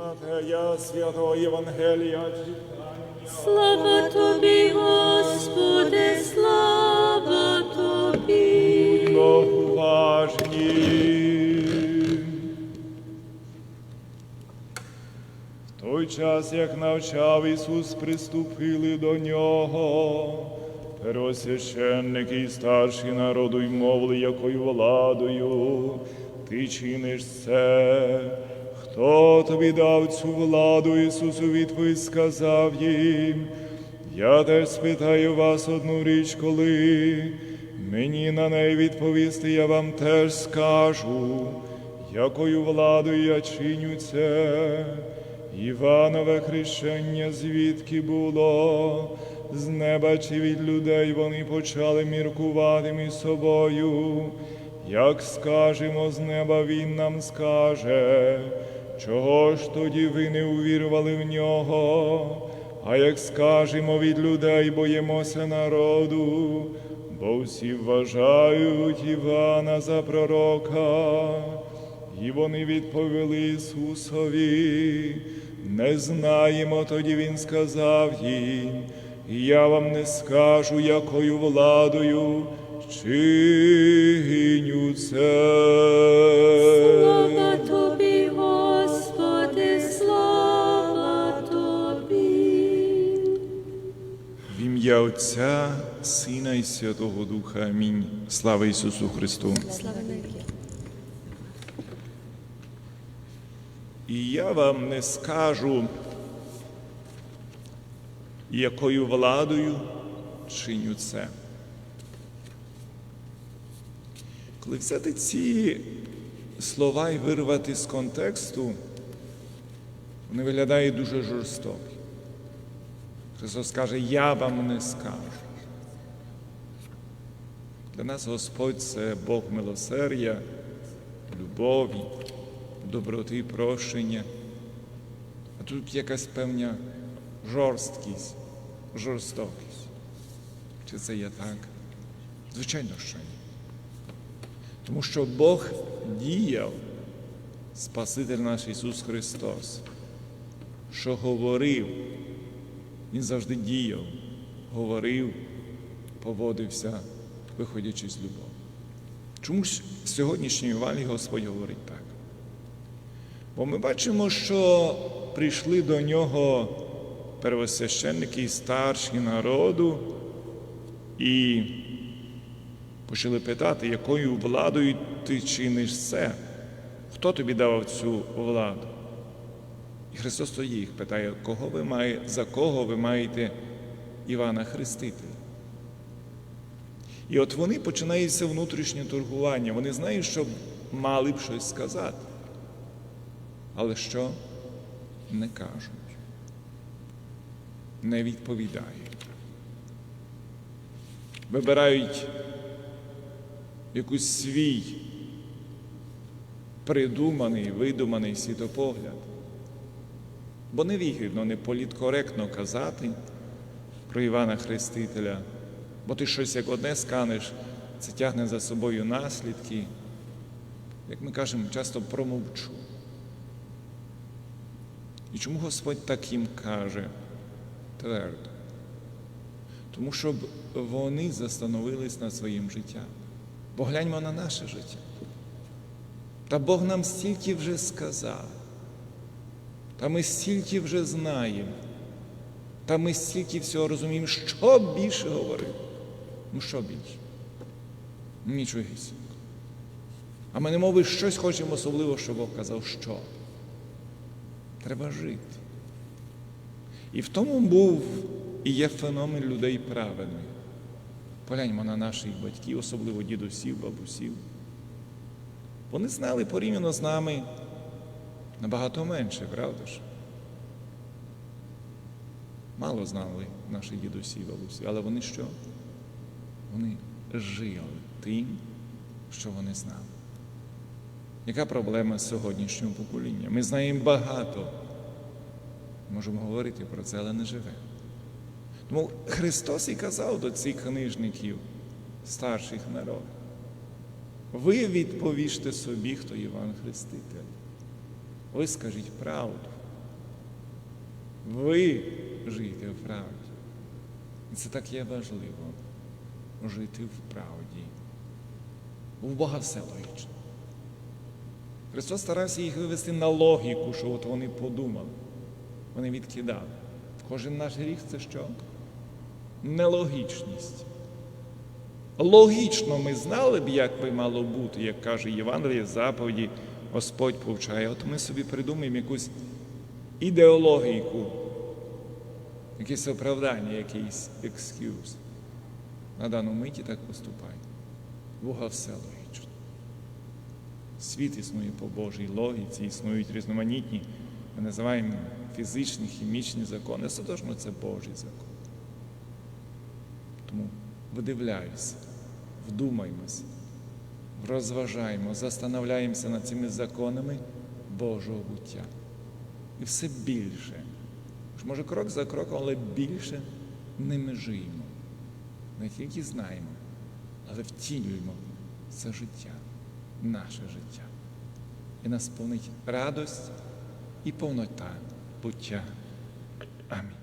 Матея святого Євангелія. Слава тобі, Господи, слава тобі. Будьмо уважні. В той час, як навчав Ісус, приступили до нього. Первосвященники і старші народу й мовили, якою владою ти чиниш це. Хто тобі дав цю владу? Ісус у відповідь сказав їм. Я теж спитаю вас одну річ, коли мені на неї відповісти, я вам теж скажу, якою владою я чиню це. Іванове хрещення звідки було, з неба чи від людей вони почали міркувати між собою. Як скажемо з неба, він нам скаже, чого ж тоді ви не увірували в нього? А як скажемо від людей, боїмося народу, бо всі вважають Івана за пророка. І вони відповіли Ісусові, не знаємо, тоді Він сказав їм, я вам не скажу, якою владою чиню це. Слава тобі, Господи, слава тобі. В ім'я Отця, Сина і Святого Духа. Амінь. Слава Ісусу Христу. Слава. І я вам не скажу, якою владою чиню це. Коли взяти ці слова і вирвати з контексту, вони виглядають дуже жорстокі. Христос каже, я вам не скажу. Для нас Господь це Бог милосердя, любові, доброти прощення. А тут якась певна жорсткість, жорстокість. Чи це є так? Звичайно, що ні. Тому що Бог діяв, Спаситель наш Ісус Христос, що говорив, Він завжди діяв, говорив, поводився, виходячи з любові. Чому ж в сьогоднішній валі Господь говорить так? Бо ми бачимо, що прийшли до нього первосвященники і старші народу і почали питати, якою владою ти чиниш це? Хто тобі давав цю владу? І Христос тоді їх питає, кого ви маєте, за кого ви маєте Івана Хрестителя? І от вони починаються внутрішнє торгування. Вони знають, що мали б щось сказати. Але що не кажуть, не відповідають. Вибирають якийсь свій придуманий, видуманий світопогляд. Бо невигідно, не політкоректно казати про Івана Хрестителя, бо ти щось як одне сканеш, це тягне за собою наслідки. Як ми кажемо, часто промовчу. І чому Господь так їм каже твердо? Тому щоб вони застановились над своїм життям. Бо гляньмо на наше життя. Та Бог нам стільки вже сказав, та ми стільки вже знаємо, та ми стільки всього розуміємо, що більше говорив. Ну що більше? Нічогісінько. А ми не мови щось хочемо особливо, що Бог казав, що. Треба жити. І в тому був і є феномен людей праведних. Погляньмо на наших батьків, особливо дідусів, бабусів. Вони знали порівняно з нами набагато менше, правда ж? Мало знали наші дідусі, і бабусі, але вони що? Вони жили тим, що вони знали. Яка проблема з сьогоднішнього покоління? Ми знаємо багато. Можемо говорити про це, але не живе. Тому Христос і казав до цих книжників, старших народів. Ви відповіжте собі, хто Іван Хреститель. Ви скажіть правду. Ви жийте в правді. І це так є важливо жити в правді. У Бога все логічно. Христос старався їх вивести на логіку, що от вони подумали. Вони відкидали. Кожен наш гріх це що? Нелогічність. Логічно ми знали б, як би мало бути, як каже Євангеліє, заповіді Господь повчає. От ми собі придумаємо якусь ідеологіку, якесь оправдання, якийсь екскюз. На дану миті так поступай. Бога все логічно. Світ існує по Божій логіці, існують різноманітні, ми називаємо фізичні, хімічні закони. Остаточно це Божий закон. Тому видивляюся, вдумаймося, розважаємо, застановляємося над цими законами Божого буття. І все більше. Може, крок за кроком, але більше ними живемо. Не тільки знаємо, але втілюємо це життя, наше життя. І нас повнить радость і повнота буття. Амінь.